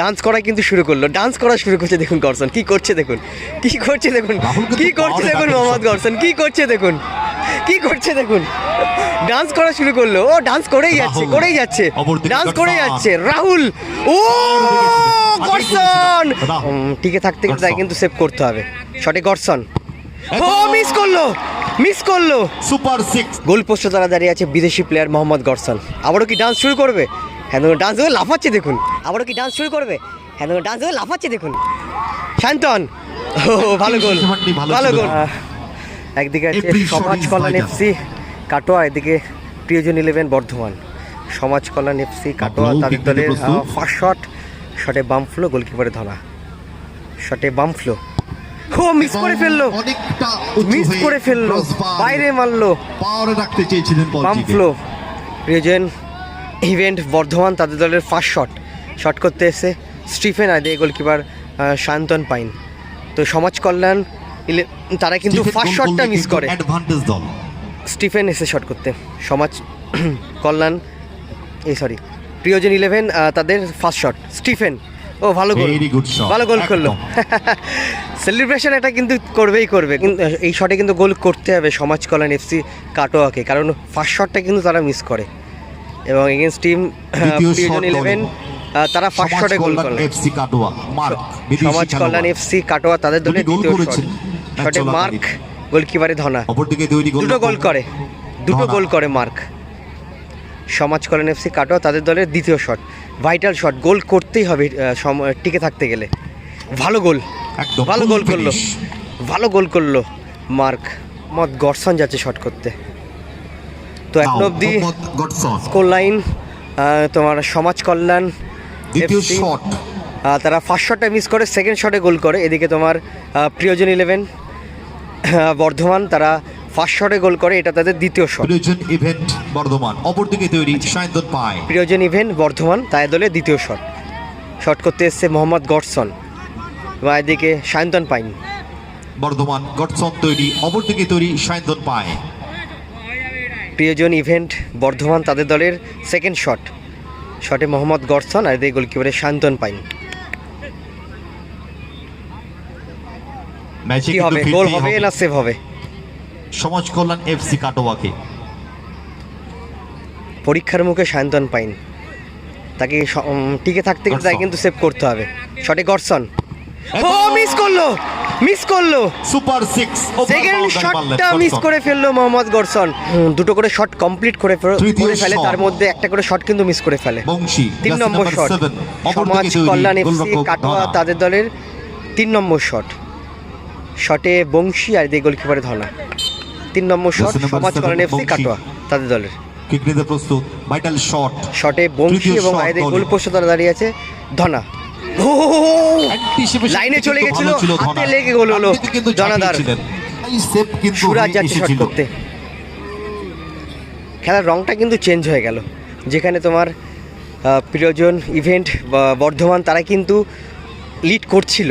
Dance করা কিন্তু শুরু করল। ডান্স করা শুরু করছে দেখুন গর্সন কি করছে দেখুন? কি করছে দেখুন? কি করছে দেখুন মোহাম্মদ। গর্সন কি করছে দেখুন? কি করছে দেখুন? ডান্স করা শুরু করল। ও ডান্স করেই যাচ্ছে করেই যাচ্ছে। ডান্স করে যাচ্ছে। রাহুল ও গর্সন টিকে থাকতে গেলে তাই কিন্তু সেভ করতে হবে। শটে গর্সন ও মিস করল মিস করল। সুপার সিক্স গোল পোস্টে তারা দাঁড়িয়ে আছে বিদেশি প্লেয়ার মোহাম্মদ গরসান আবারও কি ডান্স শুরু করবে? হ্যাঁ ডান্স লাফাচ্ছে দেখুন। আবারও কি ডান্স শুরু করবে? হ্যাঁ ডান্স লাফাচ্ছে দেখুন। শান্তন ও ভালো গোল ভালো গোল একদিকে আছে সমাজ কল্যাণ এফসি কাটোয়া এদিকে প্রিয়জন ইলেভেন বর্ধমান। সমাজ কল্যাণ এফসি কাটোয়া তাদের দলের? ফার্স্ট শট শটে বাম ফ্লো গোলকিপারে ধরা। শটে বাম ফ্লো ও মিস করে ফেলল। মিস করে ফেলল। বাইরে মারলো। পাওয়ারে রাখতে চেয়েছিলেন বলটিকে ফ্লো প্রিয়জন ইভেন্ট বর্ধমান তাদের দলের ফার্স্ট শট শট করতে এসে স্টিফেন আদে গোলকিপার শান্তন পাইন। তো সমাজ কল্যাণ তারা কিন্তু ফার্স্ট শটটা মিস করে। স্টিফেন এসে শট করতে। সমাজ কল্যাণ এই সরি প্রিয়জন ইলেভেন তাদের ফার্স্ট শট স্টিফেন ও ভালো গোল ভালো গোল করল। সেলিব্রেশন এটা কিন্তু করবেই করবে। কিন্তু এই শটে কিন্তু গোল করতে হবে সমাজ কল্যাণ এফসি কাটোয়াকে। কারণ ফার্স্ট শটটা কিন্তু তারা মিস করে। এবং এগেনস্ট টিম প্রিয়জন। ইলেভেন তারা ফার্স্ট শটে গোল কল্যাণ করল। এফসি কাটোয়া মার্ক সমাজ কল্যাণ এফসি কাটোয়া তাদের গোল দ্বিতীয় শট শটে মার্ক গোলকিপারে ধনা। অপরদিকে দুটো গোল করে দুটো গোল করে মার্ক। সমাজ কল্যাণ এফসি কাটোয়া তাদের দলের দ্বিতীয় শট ভাইটাল শট গোল করতেই হবে টিকে থাকতে গেলে। ভালো গোল। ভালো গোল করল। ভালো গোল করল মার্ক। মত গর্সন যাচ্ছে শট করতে। তো এখন অবধি স্কোর লাইন তোমার সমাজ কল্যাণ তারা ফার্স্ট শটটা মিস করে সেকেন্ড শটে গোল করে। এদিকে তোমার প্রিয়জন ইলেভেন বর্ধমান তারা ফার্স্ট শটে গোল করে এটা তাদের দ্বিতীয় শট প্রয়োজন ইভেন্ট বর্ধমান। অপরদিকে তৈরি সায়ন্তন পায় প্রিয়জন ইভেন্ট বর্ধমান তাই দলে দ্বিতীয় শট শট করতে এসছে মোহাম্মদ গডসন। এবং এদিকে সায়ন্তন পাইন বর্ধমান গডসন তৈরি অপরদিকে তৈরি সায়ন্তন পায় প্রিয়জন ইভেন্ট বর্ধমান তাদের দলের সেকেন্ড শট শটে মোহাম্মদ গডসন আর এদিকে গোলকিপারে শান্তন পাইন। ম্যাচে কি হবে? গোল হবে না সেভ হবে? সমাজ কল্যাণ এফসি কাটোয়াকে। পরীক্ষার মুখে সায়ন্তন পাইন। তাকে টিকে থাকতে গেলে তাই কিন্তু সেভ করতে হবে। শটে গডসন ও মিস করল! মিস করল। সুপার সিক্স সেকেন্ড শটটা মিস করে ফেলল মোহাম্মদ গডসন দুটো করে শট কমপ্লিট করে ফেল- করে ফেলে তার মধ্যে একটা করে শট কিন্তু মিস করে ফেলে। বংশী তিন নম্বর শট সমাজ কল্যাণ এফসি কাটোয়া তাদের দলের তিন নম্বর শট শটে বংশী আর দিয়ে গোলকিপারে ধনা তিন নম্বর শট সমাজ কল্যাণ এফসি কাটোয়া তাদের দলের। কিক নিতে প্রস্তুত ভাইটাল শট শটে বংশী এবং shot আয়দে দলের। গোল পোস্টে তারা দাঁড়িয়ে আছে ধনা। লাইনে চলে গেছিল হাতে লেগে গোল হলো জনাদার সুরাজ যাচ্ছে শট করতে খেলার রংটা কিন্তু চেঞ্জ হয়ে গেল যেখানে তোমার প্রিয়জন ইভেন্ট বর্ধমান তারা কিন্তু লিড করছিল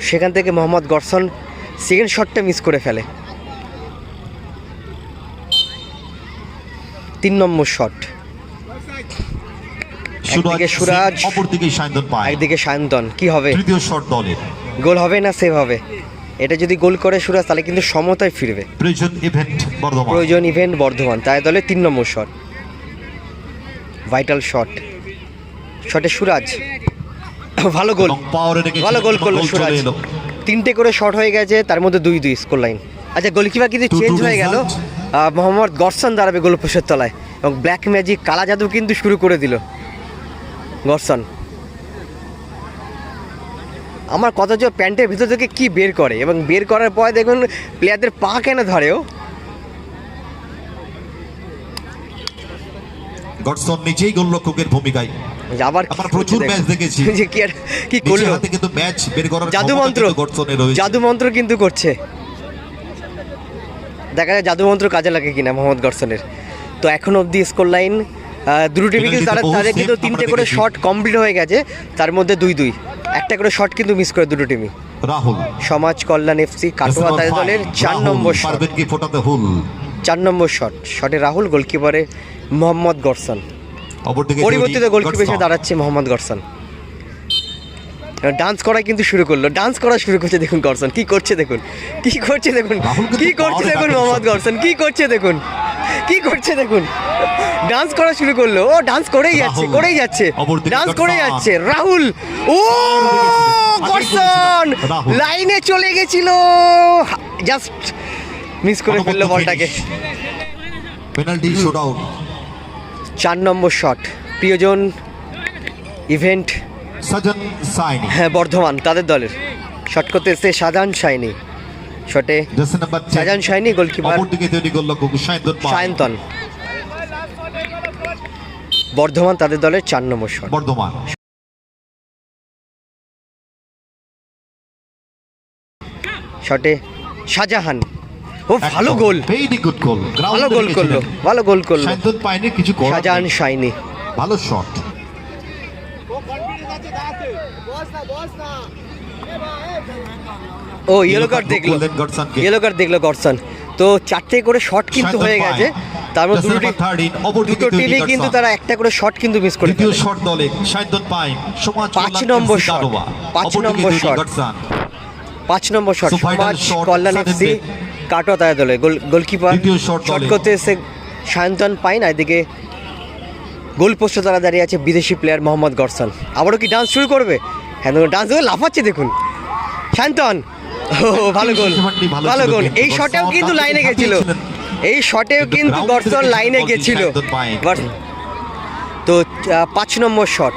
সেখান থেকে মোহাম্মদ গরসন সেকেন্ড শটটা মিস করে ফেলে তিন নম্বর শট একদিকে সুরাজ, অপরদিকে সায়ন্তন পায় একদিকে সায়ন্তন। কি হবে? তৃতীয় শট দলের। গোল হবে না সেভ হবে? এটা যদি গোল করে সুরাজ তাহলে কিন্তু সমতায় ফিরবে। প্রয়োজন ইভেন্ট বর্ধমান। প্রয়োজন ইভেন্ট বর্ধমান। তাই দলে তিন নম্বর শট ভাইটাল শট শটে সুরাজ। ভালো গোল ভালো গোল করল সুরাজ। তিনটে করে শট হয়ে গেছে তার মধ্যে দুই দুই স্কোর লাইন আচ্ছা গোলকিপার কিন্তু চেঞ্জ হয়ে গেল। মোহাম্মদ গরসন দাঁড়াবে গোলপোষের তলায়। এবং ব্ল্যাক ম্যাজিক কালা জাদু কিন্তু শুরু করে দিল। গরসন। আমার কথা হচ্ছে প্যান্টের ভিতর থেকে কি বের করে? এবং বের করার পরে দেখুন প্লেয়ারদের পা কেন ধরেও গডসন নিজেই গোলরক্ষকের ভূমিকায়। আবার কি প্রচুর ম্যাচ দেখেছি। যে কি আর কি করল? হাতে কিন্তু ম্যাচ বের করার জাদু মন্ত্র গডসনের রয়েছে। জাদু মন্ত্র কিন্তু করছে। দেখা যায় জাদু মন্ত্র কাজে লাগে কিনা মোহাম্মদ গরসনের। তো এখন অবধি স্কোর লাইন দুটো টিমে কিন্তু তারা তাদের কিন্তু তিনটে করে। শট কমপ্লিট হয়ে গেছে তার মধ্যে দুই দুই। একটা করে শট কিন্তু মিস করে দুটো টিমই রাহুল। সমাজ কল্যাণ এফসি কাটোয়া তাদের দলের চার নম্বর শট পারবেন কি ফোটাতে হুল চার নম্বর শট শটে রাহুল গোলকিপারে মোহাম্মদ গরসন। পরিবর্তিত গোলকিপার হিসেবে দাঁড়াচ্ছে মোহাম্মদ গরসন। ডান্স করা কিন্তু শুরু করল। ডান্স করা শুরু করছে দেখুন গর্সন। কি করছে দেখুন। কি করছে দেখুন। কি করছে দেখুন মোহাম্মদ। গর্সন। কি করছে দেখুন। কি করছে দেখুন। ডান্স করা শুরু করল। ও ডান্স করেই যাচ্ছে করেই যাচ্ছে। ডান্স করে যাচ্ছে। রাহুল ও গর্সন! লাইনে চলে গেছিল। জাস্ট মিস করে ফেলল বলটাকে। পেনাল্টি শুট আউট চার নম্বর শট প্রিয়জন ইভেন্ট সজন সাইনি হ্যাঁ বর্ধমান তাদের দলের। শট করতে এসছে শাহজাহান শাইনি শটে শাহজাহান শাইনি গোলকিপার অপরদিকে তৈরি পাল। সায়ন্তন। বর্ধমান তাদের দলের চার নম্বর শট। বর্ধমান। শটে শাহজাহান। ও ভালো গোল। ভেরি গুড গোল ভালো গোল করল ভালো গোল করল। পায়নি কিছু শাহজাহান। শাইনি ভালো শট ও ইয়েলো কার্ড দেখল। ইয়েলো কার্ড দেখল গর্সন তো চারটে করে শট কিন্তু হয়ে গেছে। তার দুটো number 13, অপরদিকে দুটো তৈরি টিমে গডসন। কিন্তু তারা একটা করে শট কিন্তু মিস করে দ্বিতীয় শট দলে সায়ন্তন পাইন সমাজ পাঁচ নম্বর শট। পাঁচ নম্বর শট। পাঁচ নম্বর শট সমাজ কল্যাণ এফসি কাটোয়া তাদের দলে। গোলকিপার শট করতে এসে সায়ন্তন পাইন আর এদিকে গোল পোস্টে তারা দাঁড়িয়ে আছে বিদেশি প্লেয়ার মোহাম্মদ গরসান আবারও কি ডান্স শুরু করবে? হ্যাঁ দেখুন ডান্স করে লাফাচ্ছে দেখুন। শান্তন ও ভালো গোল ভালো গোল এই শটেও কিন্তু লাইনে গেছিল। এই শটেও কিন্তু থেকে লাইনে গেছিল। তো পাঁচ নম্বর শট।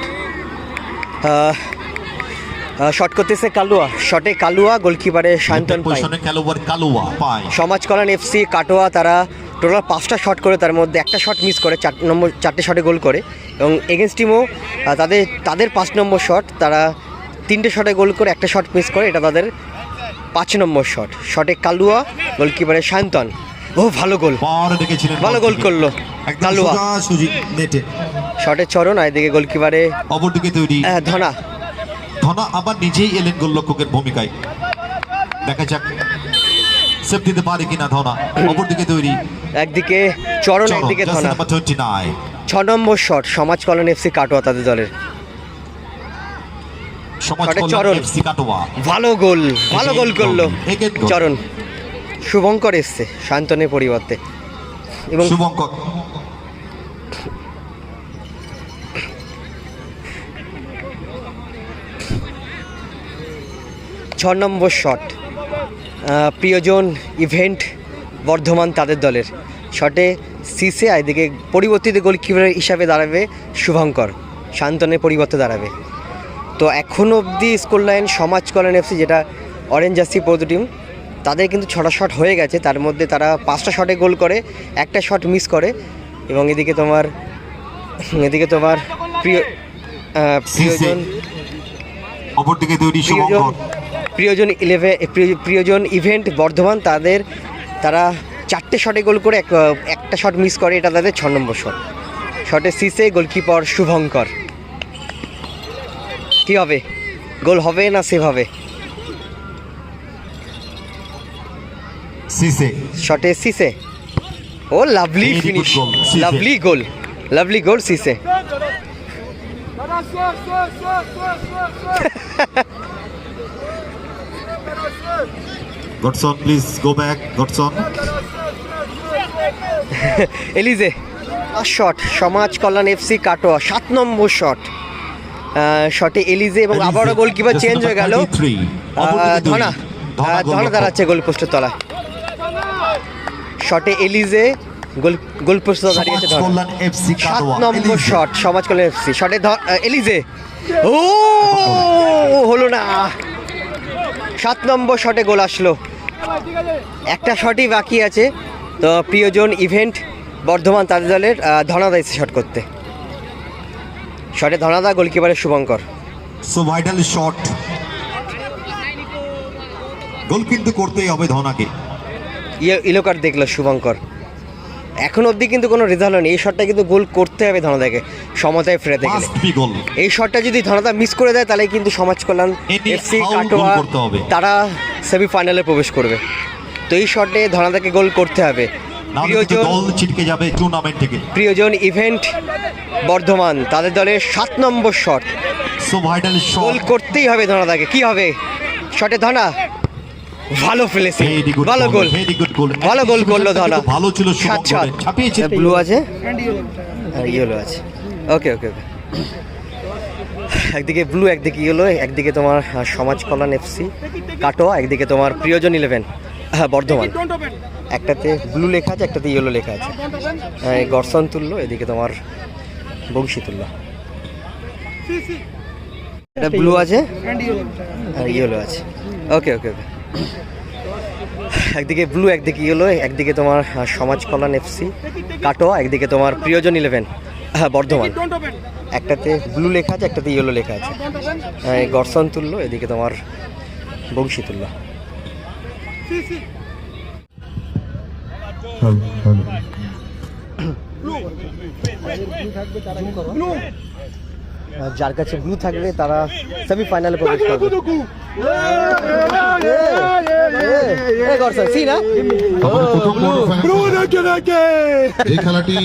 শট করতেছে কালুয়া। শটে কালুয়া গোলকিপারে কালুয়া পায়। সমাজ কল্যাণ এফসি কাটোয়া তারা টোটাল পাঁচটা শট করে তার মধ্যে একটা শট মিস করে চার নম্বর চারটে শটে গোল করে। এবং এগেনস্ট টিমও তাদের তাদের পাঁচ নম্বর শট তারা তিনটে শটে গোল করে একটা শট মিস করে এটা তাদের পাঁচ নম্বর শট। শটে কালুয়া গোলকিপারে শান্তন। ও ভালো গোল। ভালো গোল। করল কালুয়া। নেটে। শটে চরণ আর এদিকে গোলকিপারে অপরদিকে তৈরি। আহ, ধনা। ধনা আবার নিজেই এলেন গোলরক্ষকের ভূমিকায়। দেখা যাক সেভ দিতে পারে কিনা ধনা। অপরদিকে তৈরি। একদিকে চরণ একদিকে ধনা। ছ নম্বর শট সমাজ কল্যাণ এফসি কাটোয়া তাদের দলের। সমাজ কল্যাণ এফসি কাটোয়া। ভালো গোল ভালো গোল করল। চরণ। শুভঙ্কর এসছে শান্তনের পরিবর্তে। এবং শুভঙ্কর। ছ নম্বর শট। প্রিয়জন ইভেন্ট বর্ধমান তাদের দলের। শটে সিসে এদিকে পরিবর্তিত গোলকিপার হিসাবে দাঁড়াবে শুভঙ্কর। শান্তনের পরিবর্তে দাঁড়াবে। তো এখন অবধি score line Samaj Kalyan FC যেটা অরেঞ্জ জার্সি পৌর টিম তাদের কিন্তু ছটা শট হয়ে গেছে। তার মধ্যে তারা পাঁচটা শটে গোল করে একটা শট মিস করে এবং এদিকে তোমার এদিকে তোমার প্রিয় প্রিয়জন অপরদিকে তৈরি প্রিয়জন ইলেভেন প্রিয়জন ইভেন্ট বর্ধমান তাদের তারা চারটে শটে গোল করে এক একটা শট মিস করে এটা তাদের ছ নম্বর শট শটে সিসে গোলকিপার শুভঙ্কর। কি হবে? গোল হবে না সেভ হবে? সিসে শটে Cisse O lovely finish lovely goal lovely goal Cisse Godson please go back Godson এলিজে shot Samaj Kalyan FC Katwa সাত নম্বর শট শটে এলিজে এবং আবারও গোলকিপার চেঞ্জ হয়ে গেল। ধনা। ধনা দাঁড়াচ্ছে গোল পোস্টের তলায়। শটে এলিজে গোল দাঁড়িয়েছে সাত নম্বর শট সমাজ কল্যাণ এফসি শটে এলিজে। ও হলো না। সাত নম্বর শটে গোল আসলো। একটা শটই বাকি আছে। তো প্রিয়জন ইভেন্ট বর্ধমান তাদের দলের ধনাদা এসে শট করতে। শটে ধনাদা গোলকিপারের Shubhankar. So vital shot goal কিন্তু করতেই হবে ধনাকে। ইয়ে ইলো কার্ড দেখল শুভঙ্কর। এখন অবধি কিন্তু কোনো রেজাল্ট হয়নি। এই শটটা কিন্তু গোল করতে হবে ধনাদাকে। সমতায় ফেরাতে গেলে এই শটটা যদি ধনাদা মিস করে দেয় তাহলে কিন্তু সমাজ কল্যাণ এফসি কাটোয়া। তারা সেমিফাইনালে প্রবেশ করবে। তো এই শটে ধনাদাকে গোল করতে হবে। প্রিয়জন ছিটকে যাবে টুর্নামেন্ট থেকে। প্রিয়জন ইভেন্ট বর্ধমান তাদের দলের সাত নম্বর শট সো ভাইটাল গোল করতেই হবে ধনাদাকে। কি হবে? শটে ধনা? ভালো ফেলেছে। ভালো গোল। ভেরি গুড ভালো গোল করল ধনা ভালো ছিল সাত সাত ছাপিয়েছে। ব্লু আছে? আর ইয়েলো আছে। ওকে ওকে ওকে একদিকে ব্লু একদিকে ইয়েলো একদিকে তোমার সমাজ কল্যাণ এফসি কাটোয়া একদিকে তোমার প্রিয়জন ইলেভেন হ্যাঁ বর্ধমান। একটাতে ব্লু লেখা আছে একটাতে ইয়েলো লেখা আছে। এই গর্ষণ তুল্য এদিকে তোমার বংশী তুল্য। এটা ব্লু আছে? আর ইয়েলো আছে। ওকে ওকে ওকে একদিকে ব্লু একদিকে ইয়েলো একদিকে তোমার সমাজ কল্যাণ এফসি কাটোয়া একদিকে তোমার প্রিয়জন ইলেভেন হ্যাঁ বর্ধমান। একটাতে ব্লু লেখা আছে একটাতে ইয়েলো লেখা আছে। গর্ষণ তুল্য এদিকে তোমার বংশী তুল্য। আর যার কাছে ব্লু থাকবে তারা সেমিফাইনালে প্রবেশ করবে এই খেলাটি